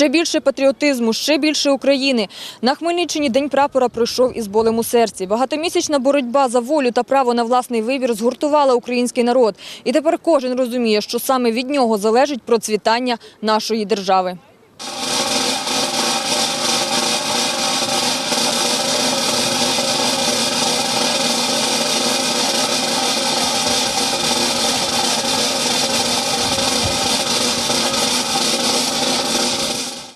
Ще більше патріотизму, ще більше України. На Хмельниччині День прапора пройшов із болем у серці. Багатомісячна боротьба за волю та право на власний вибір згуртувала український народ. І тепер кожен розуміє, що саме від нього залежить процвітання нашої держави.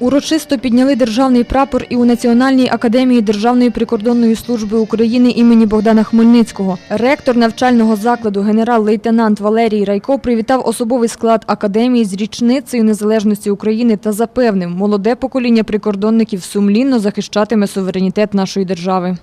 Урочисто підняли державний прапор і у Національній академії Державної прикордонної служби України імені Богдана Хмельницького. Ректор навчального закладу генерал-лейтенант Валерій Райко привітав особовий склад академії з річницею незалежності України та запевнив, молоде покоління прикордонників сумлінно захищатиме суверенітет нашої держави.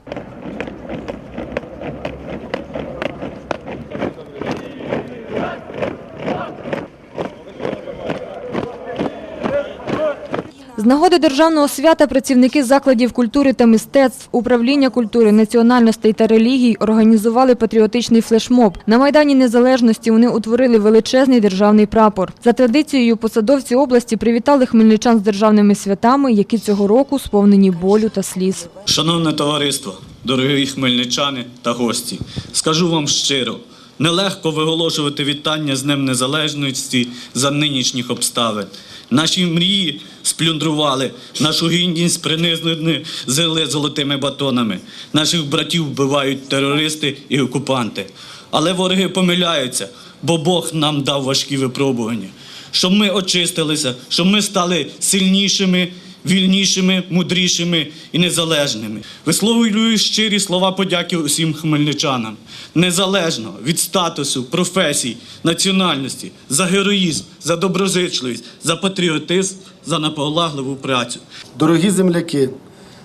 Нагоди державного свята працівники закладів культури та мистецтв, управління культури, національностей та релігій організували патріотичний флешмоб. На Майдані Незалежності вони утворили величезний державний прапор. За традицією посадовці області привітали хмельничан з державними святами, які цього року сповнені болю та сліз. Шановне товариство, дорогі хмельничани та гості, скажу вам щиро, нелегко виголошувати вітання з Днем Незалежності за нинішніх обставин. Наші мрії сплюндрували, нашу гідність принизили зили золотими батонами. Наших братів вбивають терористи і окупанти. Але вороги помиляються, бо Бог нам дав важкі випробування. Щоб ми очистилися, щоб ми стали сильнішими, вільнішими, мудрішими і незалежними. Висловлюю щирі слова подяки усім хмельничанам, незалежно від статусу, професій, національності, за героїзм, за доброзичливість, за патріотизм, за наполегливу працю. Дорогі земляки,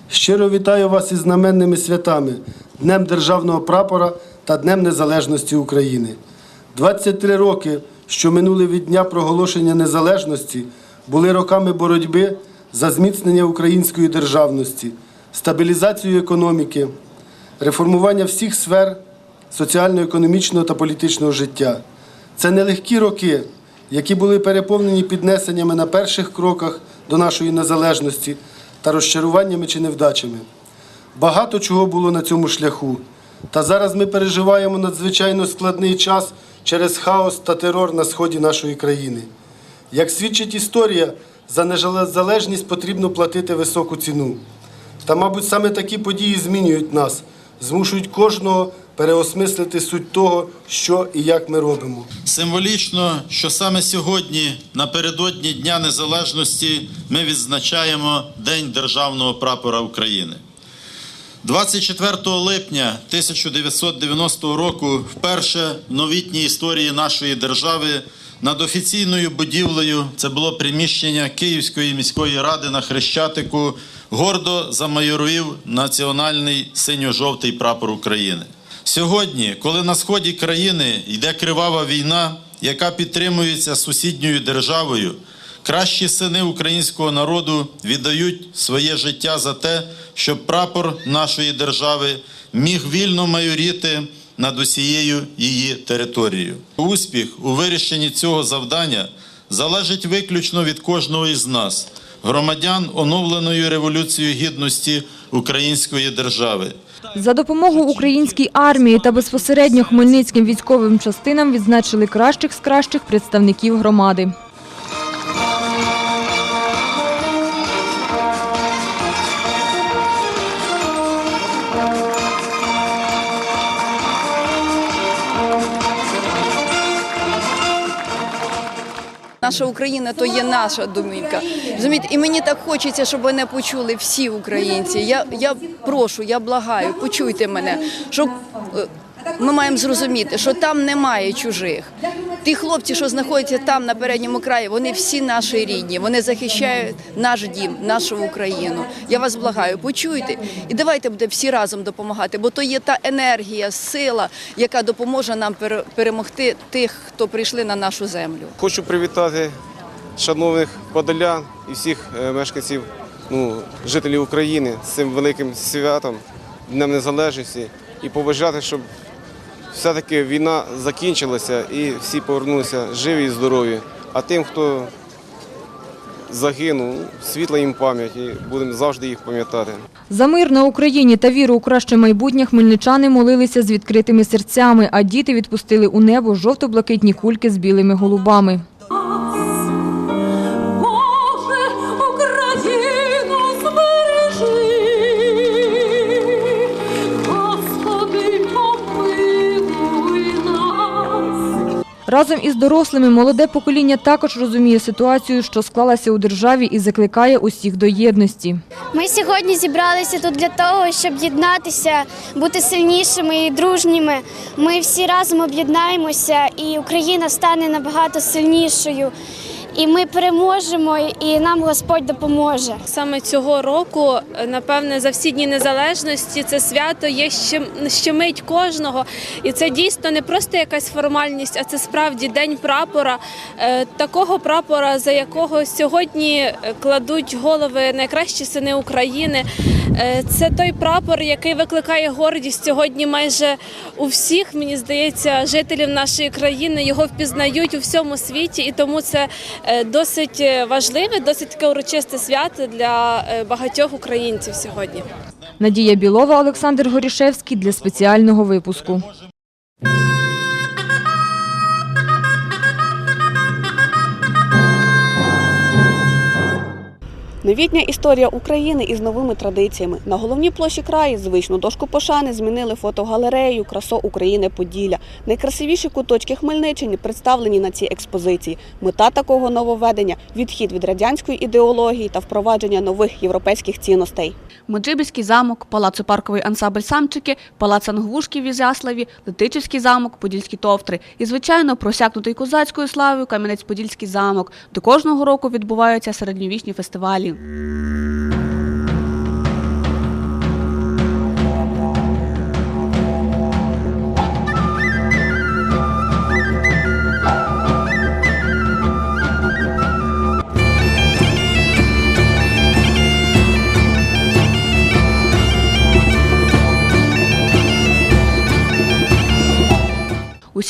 щиро вітаю вас із знаменними святами Днем Державного прапора та Днем Незалежності України. 23 роки, що минули від дня проголошення незалежності, були роками боротьби за зміцнення української державності, стабілізацію економіки, реформування всіх сфер соціально-економічного та політичного життя. Це нелегкі роки, які були переповнені піднесеннями на перших кроках до нашої незалежності та розчаруваннями чи невдачами. Багато чого було на цьому шляху. Та зараз ми переживаємо надзвичайно складний час через хаос та терор на сході нашої країни. Як свідчить історія, за незалежність потрібно платити високу ціну. Та, мабуть, саме такі події змінюють нас, змушують кожного переосмислити суть того, що і як ми робимо. Символічно, що саме сьогодні, напередодні Дня Незалежності, ми відзначаємо День Державного прапора України. 24 липня 1990 року, вперше в новітній історії нашої держави, над офіційною будівлею, це було приміщення Київської міської ради на Хрещатику, гордо замайорів національний синьо-жовтий прапор України. Сьогодні, коли на сході країни йде кривава війна, яка підтримується сусідньою державою, кращі сини українського народу віддають своє життя за те, щоб прапор нашої держави міг вільно майоріти над усією її територією. Успіх у вирішенні цього завдання залежить виключно від кожного із нас, громадян оновленої революцією гідності української держави. За допомогу українській армії та безпосередньо хмельницьким військовим частинам відзначили кращих з кращих представників громади. Наша Україна то є наша домівка. Розумієте? І мені так хочеться, щоб мене почули всі українці. Я, я прошу, я благаю, почуйте мене, щоб е, ми маємо зрозуміти, що там немає чужих. Ті хлопці, що знаходяться там на передньому краї, вони всі наші рідні. Вони захищають наш дім, нашу Україну. Я вас благаю, почуйте і давайте будемо всі разом допомагати, бо то є та енергія, сила, яка допоможе нам пере- перемогти тих, хто прийшли на нашу землю. Хочу привітати шановних подолян і всіх е, мешканців, ну, жителів України з цим великим святом, Днем Незалежності, і побажати, щоб все-таки війна закінчилася і всі повернулися живі і здорові. А тим, хто загинув. Світла їм пам'ять і будемо завжди їх пам'ятати. За мир на Україні та віру у краще майбутнє хмельничани молилися з відкритими серцями, а діти відпустили у небо жовто-блакитні кульки з білими голубами. Разом із дорослими молоде покоління також розуміє ситуацію, що склалася у державі і закликає усіх до єдності. Ми сьогодні зібралися тут для того, щоб єднатися, бути сильнішими і дружніми. Ми всі разом об'єднаємося, і Україна стане набагато сильнішою. І ми переможемо, і нам Господь допоможе. Саме цього року, е, напевне, за всі дні незалежності це свято є щем- щемить кожного. І це дійсно не просто якась формальність, а це справді день прапора, е, такого прапора, за якого сьогодні е, кладуть голови найкращі сини України. Е, Це той прапор, який викликає гордість сьогодні майже у всіх, мені здається, жителів нашої країни. Його впізнають у всьому світі, і тому це е, досить е, важливе, досить таке урочисте свято для багатьох українців сьогодні. Надія Білова, Олександр Горішевський для спеціального випуску. Новітня історія України із новими традиціями. На головній площі краї звичну дошку пошани змінили фотогалерею Красо України Поділля. Найкрасивіші куточки Хмельниччини представлені на цій експозиції. Мета такого нововведення відхід від радянської ідеології та впровадження нових європейських цінностей. Меджибіський замок, палацо-парковий ансамбль Самчики, палац Ангвушків в Ізяславі, Летичівський замок, Подільські товтри. І, звичайно, просякнутий козацькою славою Кам'янець-Подільський замок, де кожного року відбуваються середньовічні фестивалі. Música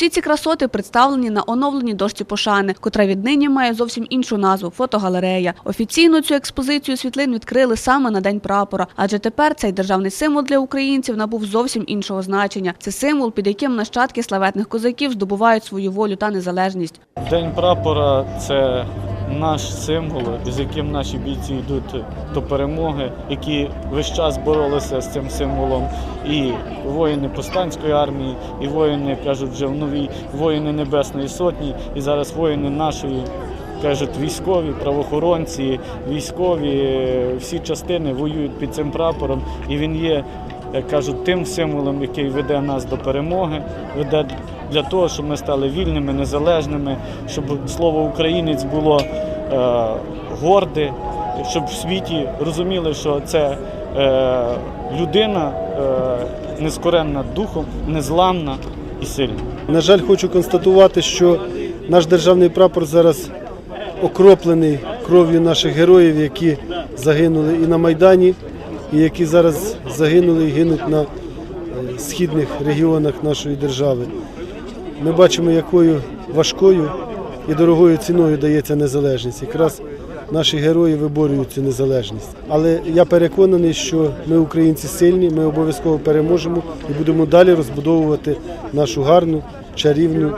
Усі ці красоти представлені на оновленій дошці пошани, котра віднині має зовсім іншу назву фотогалерея. Офіційно цю експозицію світлин відкрили саме на день прапора, адже тепер цей державний символ для українців набув зовсім іншого значення. Це символ, під яким нащадки славетних козаків здобувають свою волю та незалежність. День прапора це наш символ, з яким наші бійці йдуть до перемоги, які весь час боролися з цим символом. І воїни повстанської армії, і воїни кажуть вже в новій воїни Небесної Сотні, і зараз воїни нашої. Кажуть, військові, правоохоронці, військові, е, всі частини воюють під цим прапором, і він є, як кажуть, тим символом, який веде нас до перемоги, веде для того, щоб ми стали вільними, незалежними, щоб слово українець було е, горде, щоб в світі розуміли, що це е, людина е, нескоренна духом, незламна і сильна. На жаль, хочу констатувати, що наш державний прапор зараз окроплений кров'ю наших героїв, які загинули і на Майдані, і які зараз загинули і гинуть на східних регіонах нашої держави. Ми бачимо, якою важкою і дорогою ціною дається незалежність. Якраз наші герої виборюють цю незалежність. Але я переконаний, що ми, українці, сильні, ми обов'язково переможемо і будемо далі розбудовувати нашу гарну, чарівну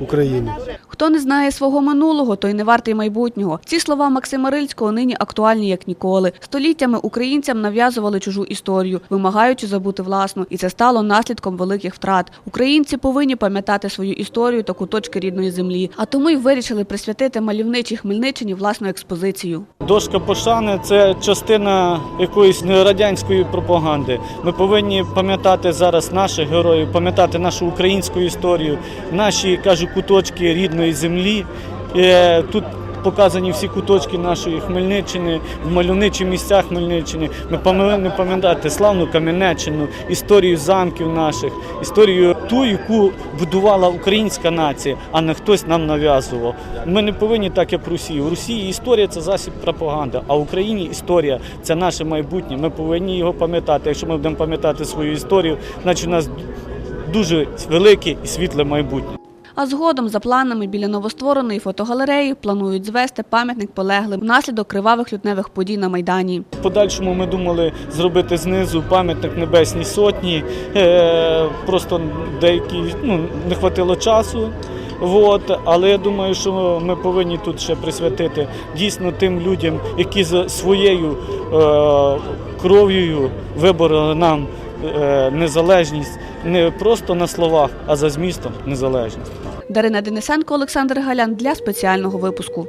Україну. Хто не знає свого минулого, той не вартий майбутнього. Ці слова Максима Рильського нині актуальні як ніколи. Століттями українцям нав'язували чужу історію, вимагаючи забути власну, і це стало наслідком великих втрат. Українці повинні пам'ятати свою історію та куточки рідної землі. А тому й вирішили присвятити мальовничій Хмельниччині власну експозицію. Дошка пошани це частина якоїсь радянської пропаганди. Ми повинні пам'ятати зараз наших героїв, пам'ятати нашу українську історію, наші кажу, куточки рідної землі. Е, Тут показані всі куточки нашої Хмельниччини, в мальовничі місця Хмельниччини. Ми повинні пам'ятати славну Кам'янеччину, історію замків наших, історію ту, яку будувала українська нація, а не хтось нам нав'язував. Ми не повинні так, як в Росії. У Росії історія це засіб пропаганди, а в Україні історія це наше майбутнє. Ми повинні його пам'ятати. Якщо ми будемо пам'ятати свою історію, значить у нас дуже велике і світле майбутнє. А згодом, за планами, біля новоствореної фотогалереї планують звести пам'ятник полеглим внаслідок кривавих лютневих подій на Майдані. Подальшому ми думали зробити знизу пам'ятник Небесній Сотні. Е, просто деякі ну, не хватило часу. От, але я думаю, що ми повинні тут ще присвятити дійсно тим людям, які за своєю е, кров'ю вибороли нам незалежність не просто на словах, а за змістом незалежність. Дарина Денисенко, Олександр Галян для спеціального випуску.